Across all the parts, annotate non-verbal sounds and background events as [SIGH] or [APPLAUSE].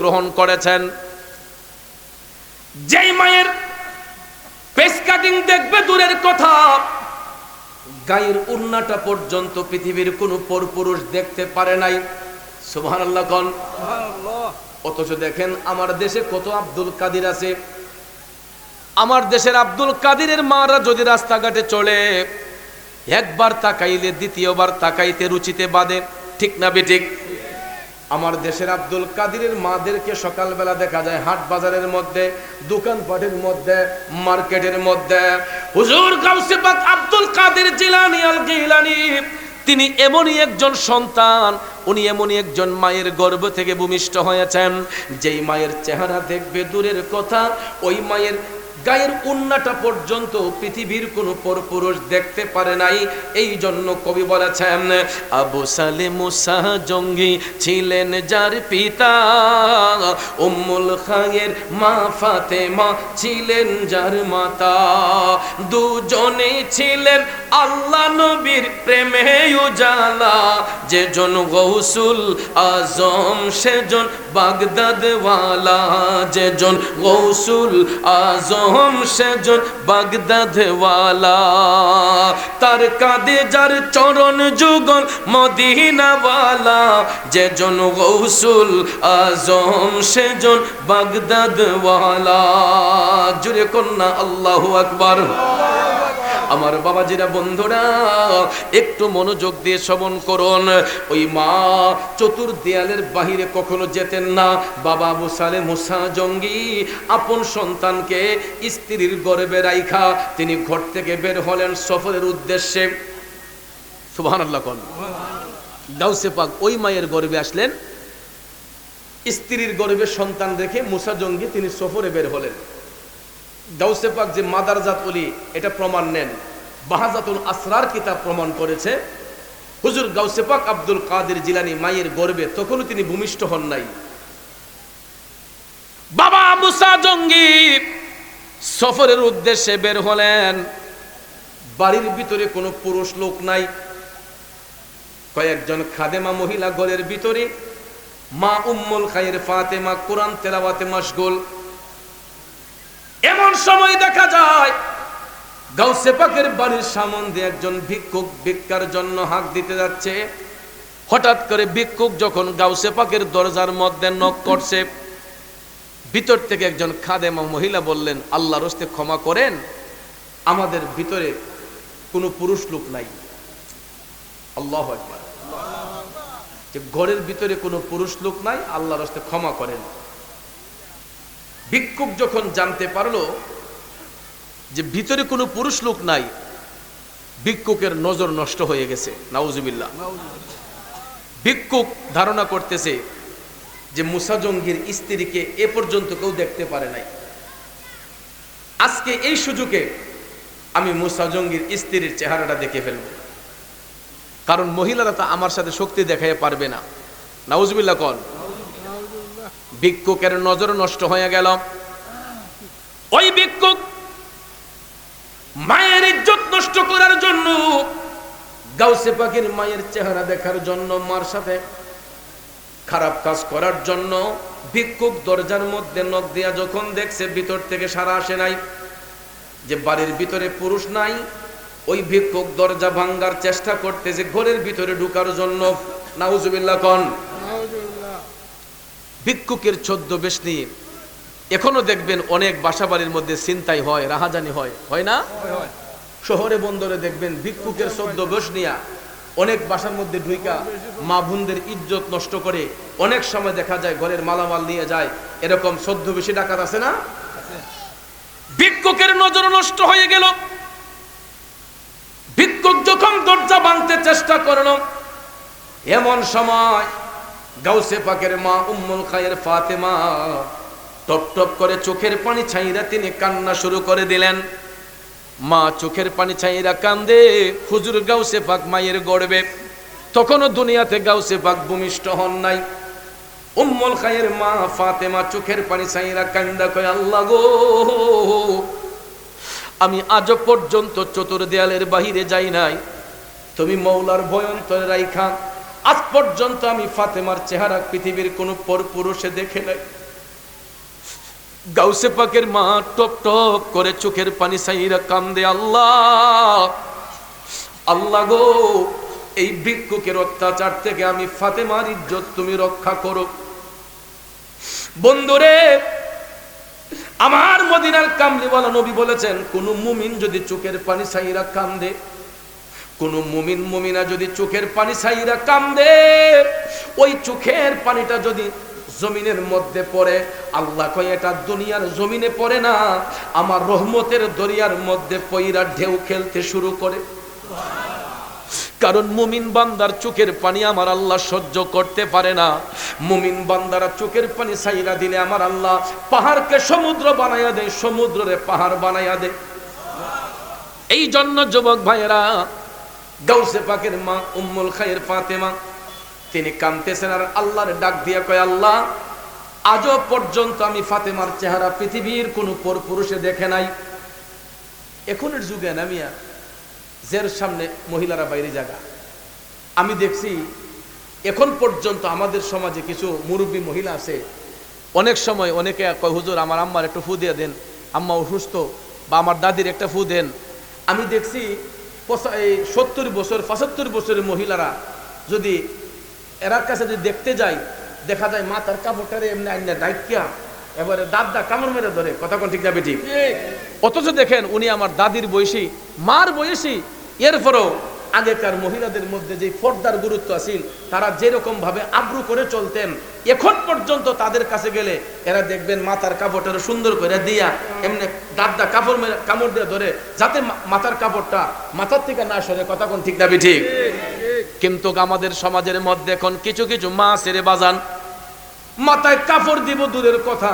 গ্রহণ করেছেন। যেই মায়ের পেস কাটিং দেখবে দূরের কথা গায়ের উন্নাটা পর্যন্ত পৃথিবীর কোনো পরপুরুষ দেখতে পারে নাই। সুবহানাল্লাহ কন। অথচ দেখেন আমার দেশে কত আব্দুল কাদির আছে। আমার দেশের আব্দুল কাদিরের মারা যদি রাস্তাঘাটে চলে একবার তাকাইলে দ্বিতীয়বার তাকাইতে রুচিতে বাদে ঠিক না বেঠিক? আমার দেশের আব্দুল কাদিরের মাদেরকে সকালবেলা দেখা যায় হাট বাজারের মধ্যে, দোকানপাটের মধ্যে, মার্কেটের মধ্যে। হুজুর গাউসে পাক আব্দুল কাদের জিলানি আল গিলানি, তিনি এমনই একজন সন্তান, উনি এমনই একজন মায়ের গর্ভ থেকে ভূমিষ্ঠ হয়েছেন। যেই মায়ের চেহারা দেখবে দূরের কথা, ওই মায়ের গায়ের উন্নাটা পর্যন্ত পৃথিবীর কোনো পরপুরুষ দেখতে পারে নাই। এই জন্য কবি বলেছেন, আবু সালে মুসা জঙ্গি ছিলেন যার পিতা। উম্মুল খায়ের মা ফাতেমা ছিলেন যার মাতা। দুজনে ছিলেন আল্লাহ নবীর প্রেমে উজালা। যেজন গৌসুল আজম, সেজন বাগদাদওয়ালা। যেজন গৌসুল আজম সেজন বাগদাদওয়ালা? তার কাঁদে যার চরণ যুগল মদিনাওয়ালা। যেজন গৌসুল আজম, সেজন বাগদাদওয়ালা। জুড়ে কন্যা আল্লাহ আকবার। আমার বাবাজিরা বন্ধুরা, একটু মনোযোগ দিয়ে শ্রবণ করুন। ওই মা চতুর দেয়ালের বাহিরে কখনো যেতেন না। বাবা মুসালে মুসা জঙ্গি, আপন সন্তানকে স্ত্রীর গর্বে রাইখা, তিনি ঘর থেকে বের হলেন সফরের উদ্দেশ্যে। পাক ওই মায়ের গর্বে আসলেন। স্ত্রীর গর্বে সন্তান রেখে মুসা জঙ্গি তিনি সফরে বের হলেন। গাউসে পাক যে মাদারজাত অলি, এটা প্রমাণ নেন। বাহাজাতুল আসরার কিতাব প্রমাণ করেছে। হুজুর গাউসে পাক আব্দুল কাদের জিলানি মায়ের গর্বে তখনও তিনি ভূমিষ্ঠ হন নাই। বাবা মুসা জঙ্গি সফরের উদ্দেশ্যে বের হলেন। বাড়ির ভিতরে কোনো পুরুষ লোক নাই। কয়েকজন খাদেমা মহিলা ঘরের ভিতরে। মা উম্মুল খায়ের ফাতেমা, কোরআন তেলাওয়াতে মশগুল। এমন সময় দেখা যায়, গাউসে পাকের বাড়ির সামনে একজন ভিক্ষুক ভিক্ষার জন্য হাঁক দিতে যাচ্ছে। হঠাৎ করে ভিক্ষুক যখন গাউসে পাকের দরজার মধ্যে নক করছে, ভিতর থেকে একজন খাদেমা মহিলা বললেন আল্লাহ রস্তে ক্ষমা করেন, আমাদের ভিতরে কোনো পুরুষ লোক নাই। আল্লাহ যে ঘরের ভিতরে কোনো পুরুষ লোক নাই আল্লাহ রস্তে ক্ষমা করেন। ভিক্ষুক যখন জানতে পারল যে ভিতরে কোনো পুরুষ লোক নাই, ভিক্ষুকের নজর নষ্ট হয়ে গেছে। নাউজুবিল্লাহ। ভিক্ষুক ধারণা করতেছে যে মুসা জঙ্গির স্ত্রীকে এ পর্যন্ত কেউ দেখতে পারে নাই। আজকে এই সুযোগে আমি মুসা জঙ্গির স্ত্রীর চেহারাটা দেখে ফেলব। কারণ মহিলারা তো আমার সাথে শক্তি দেখাইতে পারবে না। নাউজুবিল্লাহ কন। ভিক্ষুকের নজর নষ্ট হয়ে গেল। ওই ভিক্ষুক মায়ের ইজ্জত নষ্ট করার জন্য গাউসে পাখির মায়ের চেহারা দেখার জন্য মার সাথে খারাপ কাজ করার জন্য ভিক্ষুক দরজার মধ্যে নখ দিয়া যখন দেখছে ভিতর থেকে সারা আসে নাই, যে বাড়ির ভিতরে পুরুষ নাই, ওই ভিক্ষুক দরজা ভাঙ্গার চেষ্টা করতেছে, ঘরের ভিতরে ঢুকার জন্য। নাউজুবিল্লাহ কন। ভিক্ষুকের চোদ্দ বেশ নিয়ে এখনও দেখবেন অনেক বাসাবাড়ির মধ্যে চিন্তাই হয় রাহাজানি হয়। হয় না? শহরে বন্দরে দেখবেন ভিক্ষুকের চোদ্দ বেশ নিয়া অনেক বাসার মধ্যে ঢুইকা মা বোনদের ইজ্জত নষ্ট করে। অনেক সময় দেখা যায় ঘরের মালামাল নিয়ে যায়। এরকম চোদ্দ বেশি ডাকাত আছে না? ভিক্ষুকের নজর নষ্ট হয়ে গেল। ভিক্ষুক যখন দরজা ভাঙতে চেষ্টা করল এমন সময় গাউসে পাকের মা, উম্মুল খায়ের ফাতেমা। টপ টপ করে চোখের পানি ছাইরা তিনি কান্না শুরু করে দিলেন। মা চোখের পানি ছাইরা কান্দে, হুজুর গাউসে পাক মায়ের গড়বে। তখনও দুনিয়াতে গাউসে পাক ভূমিষ্ঠ হন নাই। উম্মুল খায়ের মা ফাতেমা চোখের পানি ছাইরা কান্দা কয়, আল্লাহ গো, আমি আজ পর্যন্ত চতুর দেয়ালের বাহিরে যাই নাই। তুমি মৌলার ভয়ন্তরে রাইখা আজ পর্যন্ত আমি ফাতেমার চেহারা পৃথিবীর কোনো পর পুরুষে দেখে নাই। গাউসে পাকের মা টপ টপ করে চোখের পানি সাইরা কান্দে, আল্লাহ আল্লাহ গো, এই ভিক্ষুকের অত্যাচার থেকে আমি ফাতেমার ইজ্জত তুমি রক্ষা করো। বন্ধুরে, আমার মদিনার কামলিওয়ালা নবী বলেছেন, কোন মুমিন যদি চোখের পানি সাইরা কান্দে কোন মুমিন, মুমিনা যদি চোখের পানি সাইরা কান্দে, ওই চোখের পানিটা যদি জমিনের মধ্যে পড়ে, আল্লাহ কয়, এটা দুনিয়ার জমিনে পড়ে না, আমার রহমতের দরিয়ার মধ্যে পইরা ঢেউ খেলতে শুরু করে। কারণ মুমিন বান্দার চোখের পানি আমার আল্লাহ সহ্য করতে পারে না। মুমিন বান্দারা চোখের পানি সাইরা দিলে আমার আল্লাহ পাহাড়কে সমুদ্র বানাইয়া দেয় সমুদ্রে পাহাড় বানাইয়া দেয়। এই জন্য যুবক ভাইয়েরা গাউসে পাকের মা, উম্মুল খায়ের ফাতেমা। তিনি কামতেছেন আর আল্লাহর ডাক দিয়া কয়, আল্লাহ, আজও পর্যন্ত আমি ফাতেমার চেহারা পৃথিবীর কোনো পর পুরুষে দেখে নাই। এখনের যুগে নামিয়া জের সামনে মহিলারা বাইরে জায়গা আমি দেখছি, এখন পর্যন্ত আমাদের সমাজে কিছু মুরব্বী মহিলা আছে। অনেক সময় অনেকে কয়, হুজুর, আমার আম্মার একটু ফু দিয়ে দেন। আম্মা অসুস্থ বা আমার দাদির একটা ফু দেন। আমি দেখছি এই সত্তর বছর পঁচাত্তর বছরের মহিলারা যদি এরার কাছে যদি দেখতে যায় দেখা যায় মাথার কাপড়টারে এমনি আইনা ডাইকিয়া এবারে দাদা কামড় মেরে ধরে। কথা কোন ঠিক যাবে ঠিক। অথচ দেখেন উনি আমার দাদির বয়সী মার বয়সী এরপরও আগেকার মহিলাদের মধ্যে যে পর্দার গুরুত্ব আছিল তারা যেরকম ভাবে আব্রু করে চলতেন, এখন পর্যন্ত তাদের কাছে গেলে এরা দেখবেন মাথার কাপড়টা সুন্দর করে দিয়া এমনি দাদা কাপড় কামড় দিয়ে ধরে, যাতে মাথার কাপড়টা মাথার থেকে না সরে, কথা কোন ঠিক যাবে ঠিক? কিন্তু আমাদের সমাজের মধ্যে এখন কিছু কিছু মা সেরে বাজান। মাথায় কাপড় দিব দূরের কথা,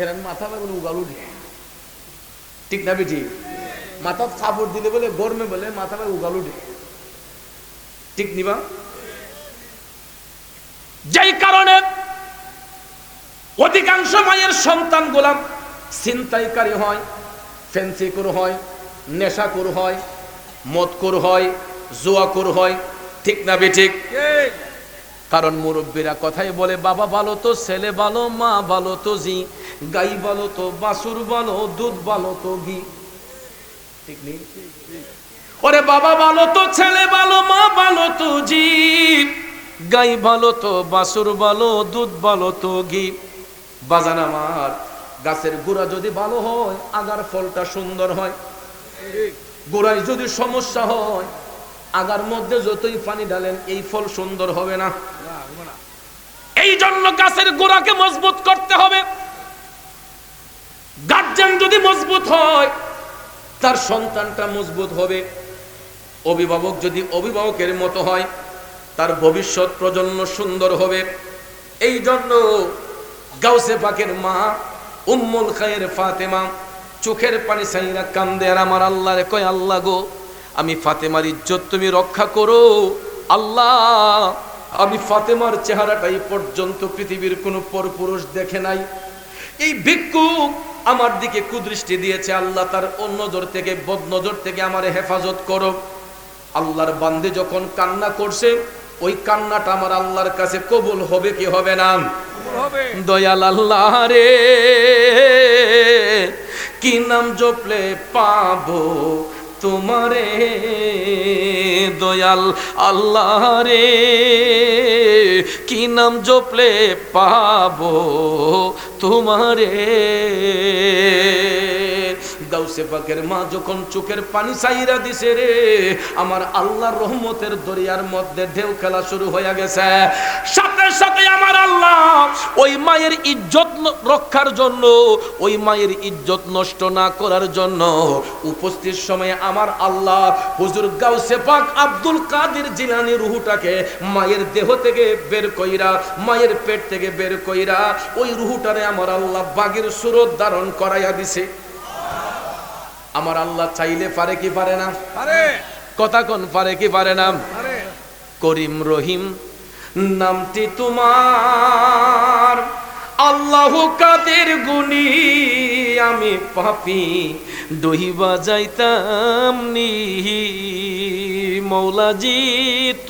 এরা মাথা লাগুন উগাল ঠিক না বেটি মাথা কাপড় দিলে বলে গরমে বলে মাথা লাগে উগাল উঠে ঠিক নিবা? যেই কারণে অধিকাংশ মায়ের সন্তান গোলাম ছিনতাইকারী হয় ফেন্সিকুর হয় নেশাকুর হয় মদকুর হয় জুয়াকুর হয় ঠিক না বে ঠিক কারণ মুরব্বীরা কথাই বলে বাবা ভালো তো ছেলে ভালো মা ভালো তো জি গাই ভালো তো বাসুর ভালো দুধ ভালো তো ঘি। ঠিক নেই? ওরে বাবা, ভালো তো ছেলে, ভালো মা, ভালো তো জি গাই ভালো তো, বাসুর ভালো, দুধ ভালো তো ঘি। বাজান আমার, গাছের গোড়া যদি ভালো হয়, আগার ফলটা সুন্দর হয়। গোড়ায় যদি সমস্যা হয়, আগার মধ্যে যতই পানি ঢালেন, এই ফল সুন্দর হবে না। এই জন্য গাছের গোড়াকে মজবুত করতে হবে। গার্জেন যদি মজবুত হয় তার সন্তানটা মজবুত হবে। অভিভাবক যদি অভিভাবকের মতো হয়, তার ভবিষ্যৎ প্রজন্ম সুন্দর হবে। এই জন্য গাউসে পাকের মা উম্মুল খায়ের ফাতেমা চোখের পানি সাইরা কান্দে আর আমার আল্লাহরে কয়, আল্লাহ গো, আমি ফাতেমার ইজ্জত তুমি রক্ষা করো। আল্লাহ, আমি ফাতেমার চেহারাটা এই পর্যন্ত পৃথিবীর কোনো পরপুরুষ দেখে নাই। এই ভিক্ষুক আমার দিকে কুদৃষ্টি দিয়েছে আল্লাহ তার অন্যজর থেকে বদ নজর থেকে আমার হেফাজত করো। আল্লাহর বান্দে যখন কান্না করছে ওই কান্নাটা আমার আল্লাহর কাছে কবুল হবে কি হবে না? দয়াল আল্লাহ রে কি নাম জপলে পাবো? তোমারে দয়াল আল্লাহ রে কি নাম জপলে পাবো তোমারে? পাকের মা যখন চোখের পানি চাইরা দিছে রে, আমার রহমতের দরিয়ার মধ্যে ঢেউ খেলা শুরু হয়ে গেছে। সাথে সাথে আমার আল্লাহ ওই মায়ের ইজ্জত রক্ষার জন্য, ওই মায়ের ইজ্জত নষ্ট না করার জন্য উপস্থিত সময়ে আমার আল্লাহ হুজুর গাউসে পাক আব্দুল কাদের জিলানি রুহুটাকে মায়ের দেহ থেকে বের কইরা, মায়ের পেট থেকে বের কইরা, ওই রুহুটারে আমার আল্লাহ বাঘের সুরত ধারণ করাইয়া দিছে। আমার আল্লাহ চাইলে পারে কি পারে না? কথা কোন পারে কি পারে না? করিম রহিম নামটি তোমার। আল্লাহ কাদের গুনি আমি পাপি দহিবা যাইতাম নি। মৌলাজি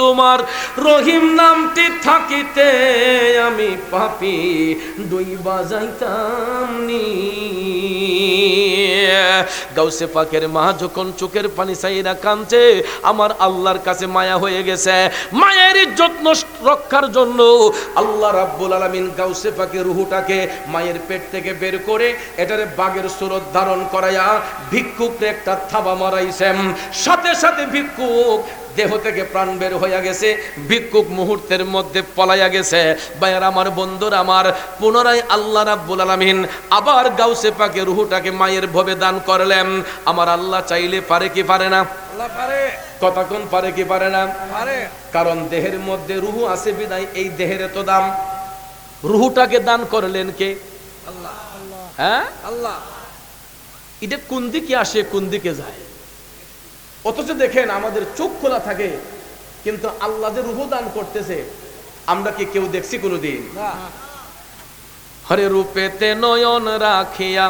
তোমার রহিম নামটি থাকিতে আমি পাপি দইবা যাইতাম নি। গাউসে পাকের মা যখন চোখের পানি চাইরা কাঁদছে, আমার আল্লাহর কাছে মায়া হয়ে গেছে। মায়ের যত্ন রক্ষার জন্য আল্লাহ রাব্বুল আলামিন গাউসে পাকের রুহুটাকে মায়ের পেট থেকে বের করে এটারে বাগের সুরত ধারণ করাইয়া ভিক্ষুককে একটা থাবা মারাইছেন। সাথে সাথে ভিক্ষুক দেহ থেকে প্রাণ বের হইয়া গেছে ভিক্ষুক মুহূর্তের মধ্যে পলাইয়া গেছে। ভাইয়ার আমার বন্ধুর আমার পুনরায় আল্লাহ রাব্বুল আলামিন আবার গাউসে পাকে রুহুটাকে মায়ের ভবে দান করলেন। আমার আল্লাহ চাইলে পারে কি পারে না? আল্লাহ পারে। কতক্ষণ পারে কি পারে না? পারে। কারণ দেহের মধ্যে রুহু আছে বিদায় এই দেহের এত দাম। রুহুটাকে দান করলেন কে? আল্লাহ। হ্যাঁ? আল্লাহ। এটা কোন দিকে আসে কোন দিকে যায়? অথচ দেখেন আমাদের চোখ খোলা থাকে কিন্তু আল্লাহ যে রুহু দান করতেছে আমরা কি কেউ দেখছি কোনোদিন? না। হরে রূপেতে নয়ন রাখিয়া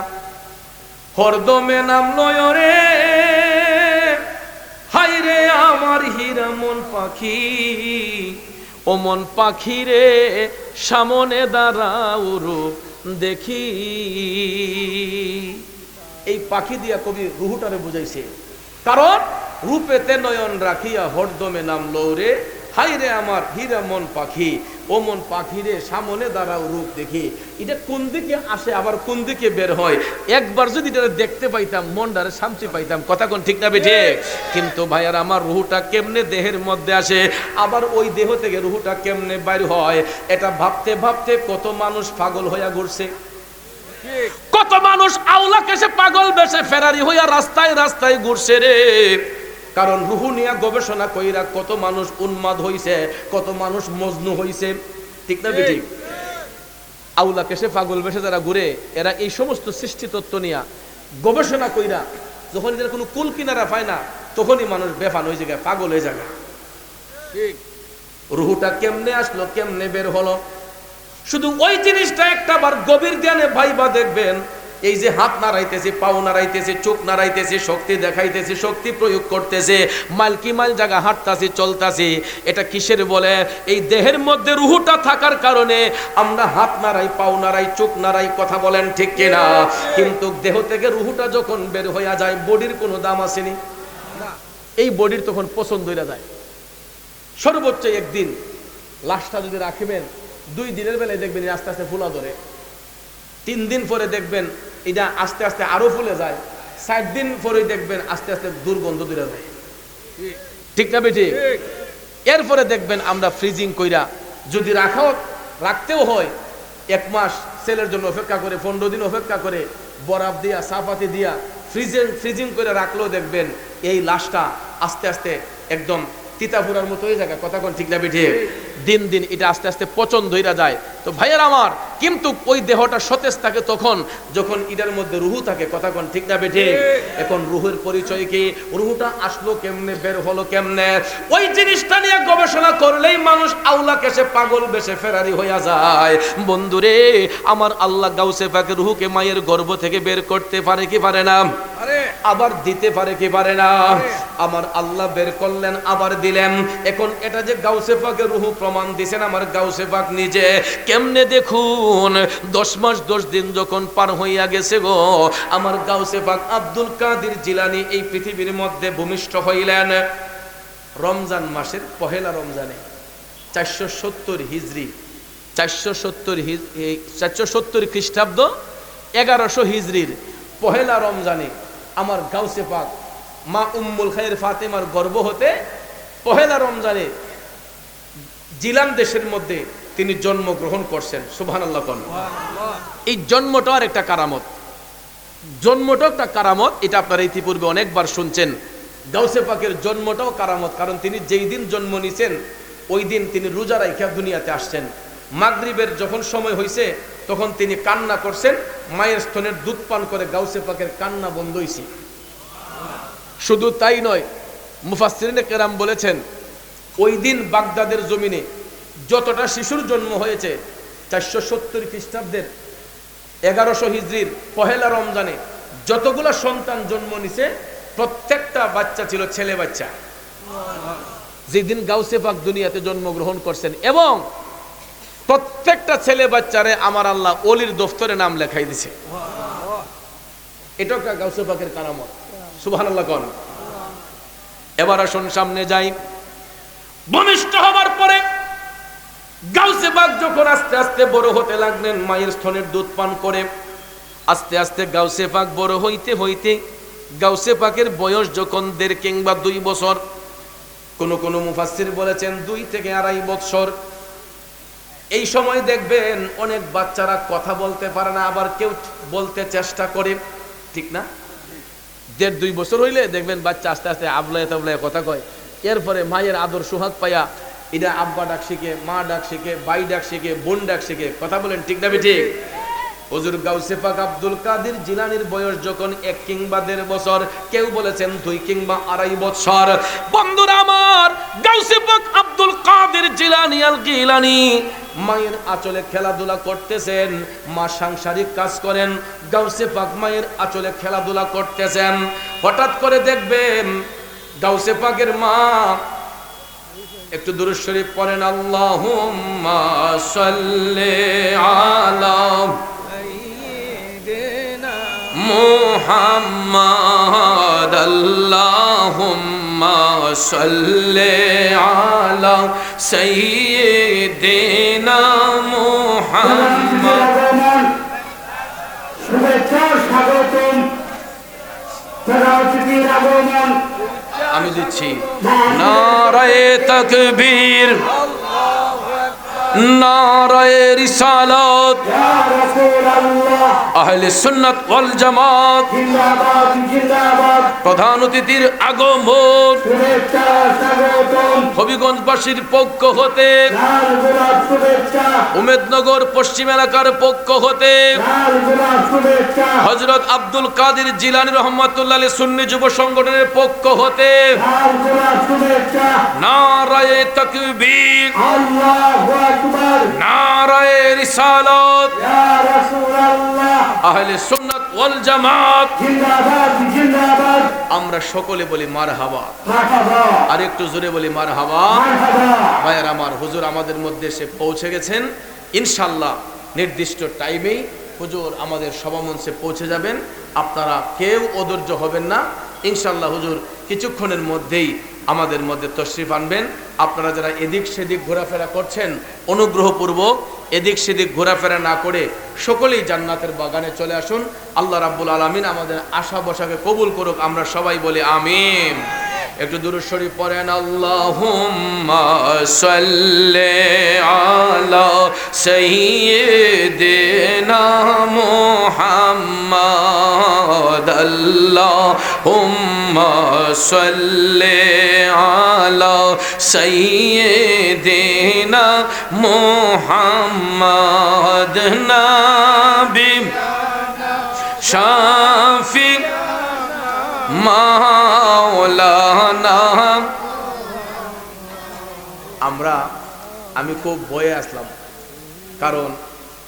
হরদমে নাম নয়রে হাই রে আমার হীরা মন পাখি ও মন পাখি রে সামনে দাঁড়াও রূপ দেখি। এই পাখি দিয়া কবি রুহুটারে বুঝাইছে। কারণ রূপেতে নয়ন রাখিয়া হরদমে নাম লৌরে হাই রে আমার হীরা মন পাখি ও মন পাখি রে সামনে দাঁড়াও রূপ দেখি। এটা কোন দিকে আসে আবার কোন দিকে বের হয়? একবার যদি এটা দেখতে পাইতাম মনটারে শান্তি পাইতাম। কথা কোন ঠিক না বেঠে কিন্তু ভাইয়ার আমার রুহুটা কেমনে দেহের মধ্যে আসে আবার ওই দেহ থেকে রুহুটা কেমনে বাইর হয়? এটা ভাবতে ভাবতে কত মানুষ পাগল হইয়া ঘুরছে। কত মানুষ আউলা কেসে পাগল বেশে ফেরারি হইয়া রাস্তায় রাস্তায় ঘুরছে রে। কারণ রুহু নিয়া গবেষণা কইরা কত মানুষ উন্মাদ হইছে কত মানুষ মজনু হইছে। ঠিক না ঠিক আউলা কেসে পাগল বেশে যারা ঘুরে এরা এই সমস্ত সৃষ্টি তত্ত্ব নিয়া গবেষণা কইরা যখন এদের কোনো কুল কিনারা পায় না তখনই মানুষ বেফান হয়ে যায় পাগল হয়ে যায়। ঠিক। রুহুটা কেমনে আসলো কেমনে বের হলো? শুধু ওই জিনিসটা একটা বার গভীর জ্ঞানে ভাইবা দেখবেন এই যে হাত নাড়াইতেছে, পাও নাড়াইতেছে, চোখ নাড়াইতেছে, শক্তি দেখাইতেছে, শক্তি প্রয়োগ করতেছে মাইল কি মাইল জায়গা হাঁটতাছি, চলতাছি, এটা কিসের বলে? এই দেহের মধ্যে রুহুটা থাকার কারণে আমরা হাত নাড়াই, পাও নাড়াই, চোখ নাড়াই কথা বলেন ঠিক কিনা? কিন্তু দেহ থেকে রুহুটা যখন বের হইয়া যায়, বডির কোনো দাম আসেনি। এই বডির তখন পছন্দ হইয়া যায়। সর্বোচ্চ একদিন, লাশটা যদি রাখিবেন, দুই দিনের বেলায় দেখবেন আস্তে আস্তে ফুলা ধরে। তিন দিন পরে দেখবেন এটা আস্তে আস্তে আরও ফুলে যায়। ষাট দিন পরে দেখবেন আস্তে আস্তে দুর্গন্ধ দূরে যায়। ঠিক ঠিক না বেটি এরপরে দেখবেন আমরা ফ্রিজিং কইরা যদি রাখাও রাখতেও হয় এক মাস সেলের জন্য অপেক্ষা করে পনেরো দিন অপেক্ষা করে বরফ দিয়া সাফাতি দিয়া ফ্রিজিং ফ্রিজিং করে রাখলেও দেখবেন এই লাশটা আস্তে আস্তে একদম তিতাফুরার মতো হয়ে যায় কথা কোন ঠিক না বেঠে? দিন দিন এটা আস্তে আস্তে পচন ধইরা যায়। তো ভাইয়ের আমার কিন্তু ওই দেহটা সতেজ থাকে তখন যখন ইটার মধ্যে রুহু থাকে কথা কোন ঠিক না বেঠে? এখন রুহুর পরিচয় কি? রুহুটা আসলো কেমনে বের হলো কেমনে? ওই জিনিসটা নিয়ে গবেষণা করলেই মানুষ আউলা কেসে পাগল বেশে ফেরারি হইয়া যায়। বন্ধুরে আমার আল্লাহ গাউসে পাকে রুহুকে মায়ের গর্ভ থেকে বের করতে পারে কি পারে না? আরে আবার দিতে পারে কি পারে না? আমার আল্লাহ বের করলেন আবার দিলেন। এখন এটা যে গাউসে পাকে রুহু প্রমাণ দিছেন আমার গাউসে পাক নিজে। কেমনে দেখুন দশ মাস দশ দিন যখন পার হইয়া গেছে গো আমার গাউসে পাক আব্দুল কাদির জিলানি এই পৃথিবীর মধ্যে ভূমিষ্ঠ হইলেন। রমজান মাসের পহেলা রমজানে চারশো সত্তর হিজড়ি চারশো সত্তর চারশো সত্তর খ্রিস্টাব্দ এগারোশো হিজড়ির পহেলা রমজানে আমার গাউসে পাক মা উম্মুল খায়ের ফাতেমার গর্ব হতে পহেলা রমজানে জিলান দেশের মধ্যে তিনি জন্মগ্রহণ করছেন। সুবহান আল্লাহ আল্লাহ এই আর একটা কারামত। জন্মটাও একটা কারামত এটা আপনারা ইতিপূর্বে অনেকবার শুনছেন। গাউসে পাকের জন্মটাও কারামত কারণ তিনি যেই দিন জন্ম নিছেন ওই দিন তিনি রোজা রাইখা দুনিয়াতে আসছেন। মাগরিবের যখন সময় হয়েছে তখন তিনি কান্না করছেন, মায়ের স্তনের দুধ পান করে গাউসে পাকের কান্না বন্ধ হয়েছে শুধু তাই নয়, মুফাসসিরিনে কেরাম বলেছেন, ওই দিন বাগদাদের জমিনে যতটা শিশুর জন্ম হয়েছে, চারশো সত্তর খ্রিস্টাব্দের এগারোশো হিজড়ির পহেলা রমজানে যতগুলা সন্তান জন্ম নিছে, প্রত্যেকটা বাচ্চা ছিল ছেলে বাচ্চা। যেদিন গাউসে পাক দুনিয়াতে জন্মগ্রহণ করছেন এবং প্রত্যেকটা ছেলে বাচ্চারে আমার আল্লাহ অলির দফতরে নাম লেখাই দিছে। এটাও একটা গাউসে পাকের কারামত। সুবহান আল্লাহ কন। এবার আসুন সামনে যাই। ভূমিষ্ঠ হবার পরে গাউসে পাক যখন আস্তে আস্তে বড় হতে লাগলেন, মায়ের স্থনের দুধ পান করে আস্তে আস্তে গাউসে পাক বড় হইতে হইতে গাউসে পাকের বয়স যখন দেড় কিংবা দুই বছর, কোন কোন মুফাসসির বলেছেন দুই থেকে আড়াই বছর এই সময় দেখবেন অনেক বাচ্চারা কথা বলতে পারে না, আবার কেউ বলতে চেষ্টা করে। ঠিক না? দেড় দুই বছর হইলে দেখবেন বাচ্চা আস্তে আস্তে আবলায় তাবলায় কথা কয়। এরপরে মায়ের আদর সুহাগ পাইয়া এটা আব্বা ডাক শিখে, মা ডাক শিখে, বাই ডাক শিখে, বোন ডাক শিখে, কথা বলেন ঠিক না ঠিক হুজুর গাউসে পাক আব্দুল কাদের জিলানির বয়স যখন এক কিংবা দেড় বছর, কেউ বলেছেন দুই কিংবা আড়াই বছর। বন্ধুরা আমার, গাউসে পাক আব্দুল কাদের জিলানি আল গিলানি মায়ের আঁচলে খেলাধুলা করতেছেন, মা সাংসারিক কাজ করেন, গাউসে পাক মায়ের আঁচলে খেলাধুলা করতেছেন। হঠাৎ করে দেখবেন, গাউসে পাকের মা, একটু দূর শরীফ পড়েন আল্লাহ আলাম মোহাম্মদ আল্লাহ সাল্লি আলা সাইয়্যিদিনা মুহাম্মাদ আগমন শুভেচ্ছা ও স্বাগতম প্রধানমন্ত্রীর আগমন আমি দিচ্ছি নারায়ে তাকবীর জামাত। প্রধান অতিথির আগমন। শুভেচ্ছা হবিগঞ্জবাসীর পক্ষ হতে। উমেদনগর পশ্চিম এলাকার পক্ষ হতে। হজরত আব্দুল কাদের জিলানি রহমতুল্লাহ সুন্নি যুব সংগঠনের পক্ষ হতে। লাল গোলাপ নারায়ে তাকবীর। আল্লাহু আকবার। নারায়ে রিসালাত। ইয়া রাসূলুল্লাহ। আহলে সুন্নাত ওয়াল জামাত। জিন্দাবাদ জিন্দাবাদ। আমরা সকলে বলি মারহাবা। আর একটু জোরে বলি মারহাবা। ভাইয়ার আমার হুজুর আমাদের মধ্যে এসে পৌঁছে গেছেন। ইনশাল্লাহ নির্দিষ্ট টাইমেই হুজুর আমাদের সভামঞ্চে পৌঁছে যাবেন। আপনারা কেউ অধৈর্য হবেন না। ইনশাল্লাহ হুজুর কিছুক্ষণের মধ্যেই আমাদের মধ্যে তশরিফ আনবেন। আপনারা যারা এদিক সেদিক ঘোরাফেরা করছেন, অনুগ্রহপূর্বক এদিক সেদিক ঘোরাফেরা না করে সকলেই জান্নাতের বাগানে চলে আসুন। আল্লাহ রাব্বুল আলমিন আমাদের আশা বসাকে কবুল করুক, আমরা সবাই বলি আমিন। একটু দূর শরীফ পড়েন সাল্লি আলা সাইয়্যিদিনা মুহাম্মাদ, আল্লাহুম্মা সাল্লি আলা সাইয়্যিদিনা মুহাম্মাদ নাবি শাফি মাওলানা। আমরা, আমি খুব ভয়ে আসলাম। কারণ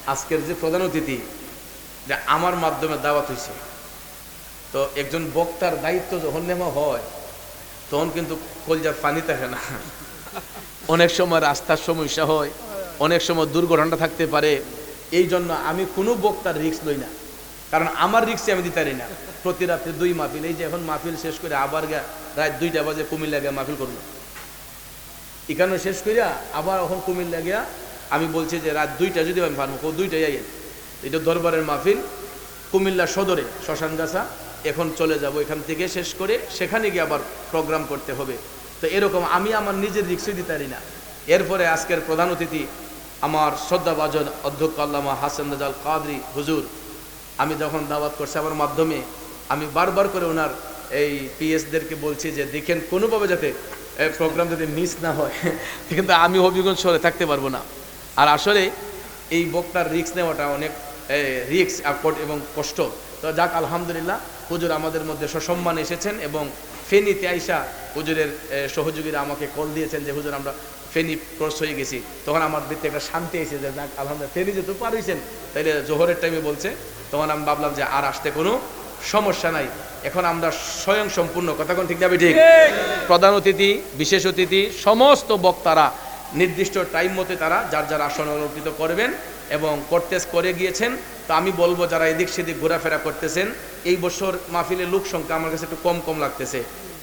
আজকের যে প্রধান অতিথি, যে আমার মাধ্যমে দাওয়াত হয়েছে। তো একজন বক্তার দায়িত্ব যখন নেওয়া হয়, তখন কিন্তু কলজার পানি থাকে না। অনেক সময় রাস্তার সমস্যা হয়, অনেক সময় দুর্ঘটনা থাকতে পারে। এই জন্য আমি কোনো বক্তার রিস্ক লই না। কারণ আমার রিক্সে আমি দিতে পারি না। প্রতি রাত্রে দুই মাহফিল, এই যে এখন মাহফিল শেষ করে আবার গা রাত দুইটা বাজে কুমিল্লা গিয়ে মাহফিল করব। এখানে শেষ করিয়া আবার এখন কুমিল্লা গিয়া আমি বলছি যে রাত দুইটা যদি আমি পারব দুইটাই আইয়েন এটা দরবারের মাহফিল, কুমিল্লা সদরে শ্মশানগাছা এখন চলে যাব এখান থেকে শেষ করে সেখানে গিয়ে আবার প্রোগ্রাম করতে হবে। তো এরকম আমি আমার নিজের রিক্সই দিতে পারি না। এরপরে আজকের প্রধান অতিথি আমার শ্রদ্ধাভাজন অধ্যক্ষ আল্লামা হাসান রাজাল কাদরি হুজুর। আমি যখন দাওয়াত করছি আমার মাধ্যমে, আমি বারবার করে ওনার এই পিএসদেরকে বলছি যে দেখেন কোনোভাবে যাতে প্রোগ্রাম যদি মিস না হয়। [LAUGHS] কিন্তু আমি হবিগঞ্জ শহরে থাকতে পারব না। আর আসলে এই বক্তার রিক্স নেওয়াটা অনেক রিক্স এবং কষ্ট। তো যাক, আলহামদুলিল্লাহ হুজুর আমাদের মধ্যে সসম্মান এসেছেন এবং ফেনীতে আইসা হুজুরের সহযোগীরা আমাকে কল দিয়েছেন যে হুজুর আমরা ফেনি ক্রস হয়ে গেছি। তখন আমার ভিতরে একটা শান্তি এসে যে যাক আলহামদুলিল্লাহ ফেনি যেহেতু পারিছেন তাইলে জোহরের টাইমে বলছে। তখন আমি ভাবলাম যে আর আসতে কোনো সমস্যা নাই। এখন আমরা স্বয়ং সম্পূর্ণ কথা কোন ঠিক যাবে ঠিক। প্রধান অতিথি বিশেষ অতিথি সমস্ত বক্তারা নির্দিষ্ট টাইম মতে তারা যার যার আসন অলঙ্কৃত করবেন। এবং করতেস করে গিয়েছেন। তো আমি বলব যারা এদিক সেদিক ঘোরাফেরা করতেছেন, এই বছর মাহফিলের লোক সংখ্যা আমার কাছে একটু কম কম লাগতেছে।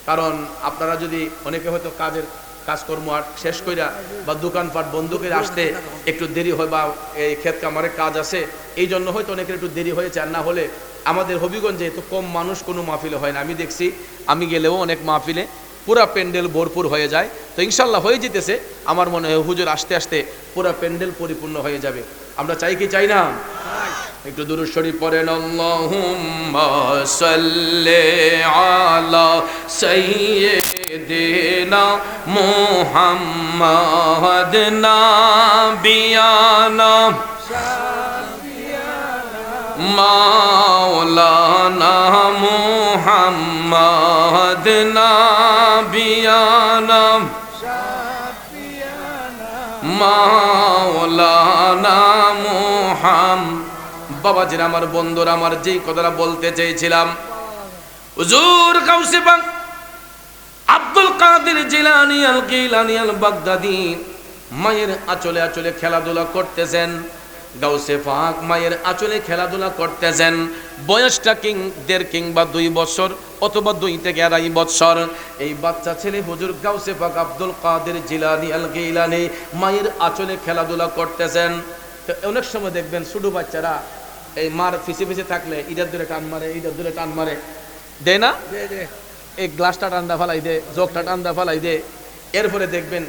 কারণ আপনারা যদি অনেকে হয়তো কাজের কাজকর্ম আর শেষ কইরা বা দোকানপাট বন্ধ করে আসতে একটু দেরি হয় বা এই ক্ষেত কামারের কাজ আছে, এই জন্য হয়তো অনেকের একটু দেরি হয়েছে। আর না হলে আমাদের হবিগঞ্জে এত কম মানুষ কোনো মাহফিলে হয় না। আমি দেখছি, আমি গেলেও অনেক মাহফিলে পুরা প্যান্ডেল ভরপুর হয়ে যায়। তো ইনশাল্লাহ হয়ে যেতেছে। আমার মনে হয় হুজুর আসতে আসতে পুরা প্যান্ডেল পরিপূর্ণ হয়ে যাবে। আমরা চাই কি চাই না? একটু দুরুদ শরীফ পড়েন, আল্লাহুম্মা সাল্লি আলা সাইয়্যিদিনা মুহাম্মাদ নাবিয়ানা মাওলানা মুহাম্মাদ নাবিয়ানা মাওলানা মোহাম। বাবাজির আমার বন্ধুরা, আমার যেই কথাটা বলতে চেয়েছিলাম। হুজুর কাউসে পাক আব্দুল কাদের জিলানি আল গিলানি আল বাগদাদি মায়ের আঁচলে আঁচলে খেলাধুলা করতেছেন। গাউসে পাক মায়ের আঁচলে খেলাধুলা করতেছেন। বয়সটা কিং দেড় কিংবা দুই বছর অথবা দুই থেকে আড়াই বছর। এই বাচ্চা ছেলে হুজুর গাউসে পাক আব্দুল কাদের জিলানি আল গিলানি মায়ের আঁচলে খেলাধুলা করতেছেন। তো অনেক সময় দেখবেন ছোট বাচ্চারা এই মার ফিসে ফিসে থাকলে ইটার দূরে টান মারে ইটার দূরে টান মারে। দেয় না? এই গ্লাসটা টান্দা ফেলাই দে জগটা টান্দা ফেলাই দে। এরপরে দেখবেন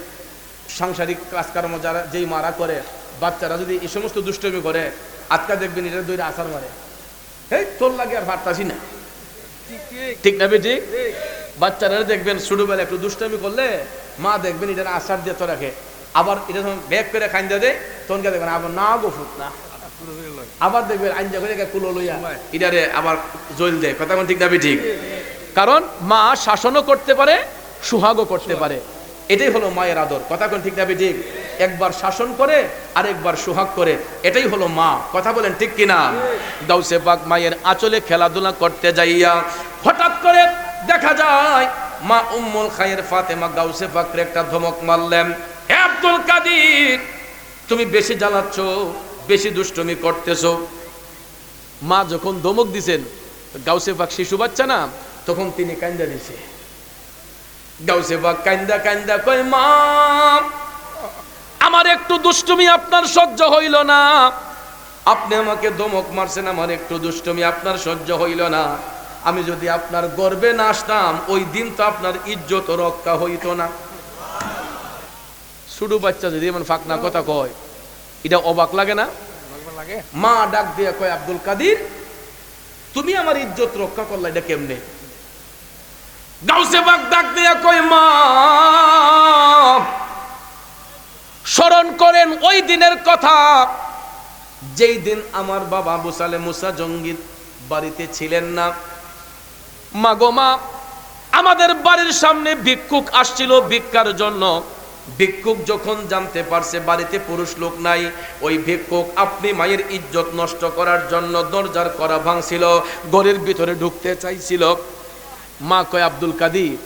সাংসারিক কাজকর্ম যারা যেই মারা করে বাচ্চারা যদি এই সমস্ত দুষ্টমি করে আজকা দেখবেন এটা দইরে আসার মারে। এই তোর লাগে আর ভাবতাসি না। ঠিক না বেটি? বাচ্চারা দেখবেন ছোটবেলা একটু দুষ্টমি করলে, মা দেখবেন এটা আসার দিয়ে তো রাখে। আবার এটা যখন ব্যাগ করে খাইন্দা দেয় তখন দেখবেন আবার না গো না। আবার দেখবেন আইনজা করে কুলো লইয়া। ইডারে আবার জল দেয়। কথা ঠিক দাবি ঠিক কারণ মা শাসনও করতে পারে, সুহাগও করতে পারে। এটাই হলো মায়ের আদর। কথা কোন ঠিক দাবি ঠিক একবার শাসন করে আর একবার সুহাগ করে। এটাই হলো মা। কথা বলেন ঠিক কিনা? দাউসে পাক মায়ের আঁচলে খেলাধুলা করতে যাইয়া হঠাৎ করে দেখা যায়, মা উম্মুল খায়ের ফাতেমা গাউসে পাকরে একটা ধমক মারলেন আব্দুল কাদির, তুমি বেশি জ্বালাচ্ছ, বেশি দুষ্টমি করতেছো। মা যখন ধমক দিছেন, গাউসে পাক শিশু বাচ্চা না, তখন তিনি কান্দা দিছে। গাউসে পাক কান্দা কান্দা কয়, মা আমার একটু দুষ্টুমি আপনার সহ্য হইল না। আপনি আমাকে ধমক মারছেন, আমার একটু দুষ্টুমি আপনার সহ্য হইল না। আমি যদি আপনার গর্বে না আসতাম, ওই দিন তো আপনার ইজ্জত রক্ষা হইতো না। ছোট বাচ্চা যদি এমন ফাঁকনা কথা কয়, এটা অবাক লাগে না? মা ডাক দিয়ে কয়, আব্দুল কাদির, তুমি আমার ইজ্জত রক্ষা করলা এটা কেমনে? গাউসে বাগ ডাক দিয়ে কয়, মা স্মরণ করেন ওই দিনের কথা। যেই দিন আমার বাবা মুসালে মুসা জঙ্গির বাড়িতে ছিলেন না, মা গো মা, আমাদের বাড়ির সামনে ভিক্ষুক আসছিল ভিক্ষার জন্য। ভিক্ষুক যখন জানতে পারছে বাড়িতে পুরুষ লোক নাই, ওই ভিক্ষুক আপনি মায়ের ইজ্জত নষ্ট করার জন্য দরজার করা ভাঙছিল ঘরের ভিতরে ঢুকতে চাইছিল। মা কয়, আব্দুল কাদির,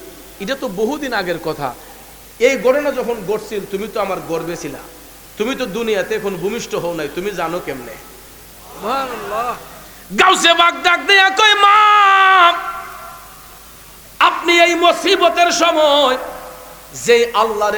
এটা তো বহুদিন আগের কথা। এই ঘটনা যখন ঘটছিল তুমি তো আমার গর্বে ছিলা। তুমি তো দুনিয়াতে এখন ভূমিষ্ঠ হও নাই তুমি জানো কেমনে? গাউসে বাগ ডাক দেয়া কই মা আপনি এই মুসিবতের সময় যে আল্লাহর